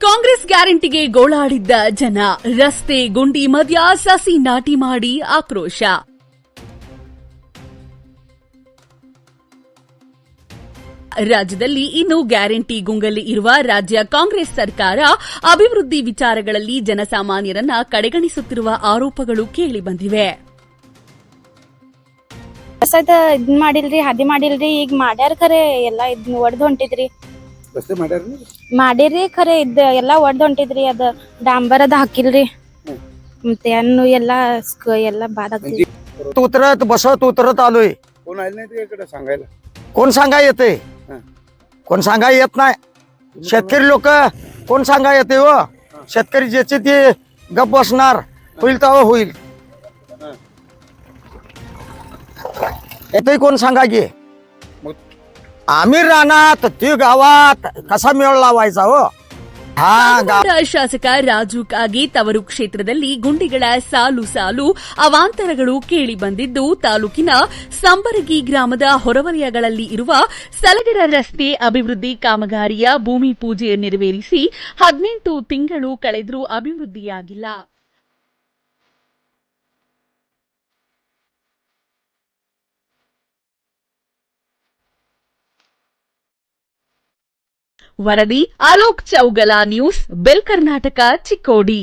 ಕಾಂಗ್ರೆಸ್ ಗ್ಯಾರಂಟಿಗೆ ಗೋಳಾಡಿದ್ದ ಜನ, ರಸ್ತೆ ಗುಂಡಿ ಮಧ್ಯ ಸಸಿ ನಾಟಿ ಮಾಡಿ ಆಕ್ರೋಶ. ರಾಜ್ಯದಲ್ಲಿ ಇನ್ನು ಗ್ಯಾರಂಟಿ ಗುಂಗಲ್ಲಿ ಇರುವ ರಾಜ್ಯ ಕಾಂಗ್ರೆಸ್ ಸರ್ಕಾರ, ಅಭಿವೃದ್ಧಿ ವಿಚಾರಗಳಲ್ಲಿ ಜನಸಾಮಾನ್ಯರನ್ನ ಕಡೆಗಣಿಸುತ್ತಿರುವ ಆರೋಪಗಳು ಕೇಳಿಬಂದಿವೆ ಹೊಸದ ಇದ್ ಮಾಡಿಲ್ರಿ ಹದಿ ಮಾಡಿಲ್ರಿ, ಈಗ ಮಾಡ್ಯಾರ ಖರೆ, ಎಲ್ಲಾ ಇದ್ ಒಡ್ದ್ ಹೊಂಟಿದ್ರಿ. ರಸ್ತೆ ಮಾಡ್ಯಾರ ಮಾಡಿರಿ ಖರೆ ಇದ್ ಎಲ್ಲಾ ಒಡ್ದ್ ಹೊಂಟಿದ್ರಿ ಅದ ಡಾಂಬರ್ ಅದ ಹಾಕಿಲ್ರಿ ಮತ್ತೆ ಹಣ್ಣು ಎಲ್ಲಾ ಸ್ಕ- ಎಲ್ಲಾ ಬಾದ್ ಆಗ್ತಿದ್ರಿ तू उतरत बसत उतरत आलोय कोण आले नाही इकडे सांगायला कोण सांगा येते हं. कोण सांगा येत नाही शेतकरी लोक कोण सांगा येते हो शेतकरी ज्याचे ते गप बसणार होईल तेव्हा होईल हं. येते कोण सांगा की मग आम्ही रानात ते गावात कसा मेळ लावायचा हो हा गा ಕಾಂಗ್ರೆಸ್ ಶಾಸಕ ರಾಜು ಕಾಗೆ ತವರು ಕ್ಷೇತ್ರದಲ್ಲಿ ಗುಂಡಿಗಳ ಸಾಲು ಸಾಲು ಅವಾಂತರಗಳು ಕೇಳಿ ಬಂದಿದ್ದು ತಾಲೂಕಿನ ಸಂಬರಗಿ ಗ್ರಾಮದ ಹೊರವಲಯಗಳಲ್ಲಿ ಇರುವ ಸಲಗರ ರಸ್ತೆ ಅಭಿವೃದ್ಧಿ ಕಾಮಗಾರಿಯ ಭೂಮಿ ಪೂಜೆ ನೆರವೇರಿಸಿ ಹದಿನೆಂಟು ತಿಂಗಳು ಕಳೆದರೂ ಅಭಿವೃದ್ಧಿಯಾಗಿಲ್ಲ ವರದಿ ಅಲೋಕ್ ಚೌಗಲ ನ್ಯೂಸ್ ಬೆಲ್ ಕರ್ನಾಟಕ ಚಿಕ್ಕೋಡಿ.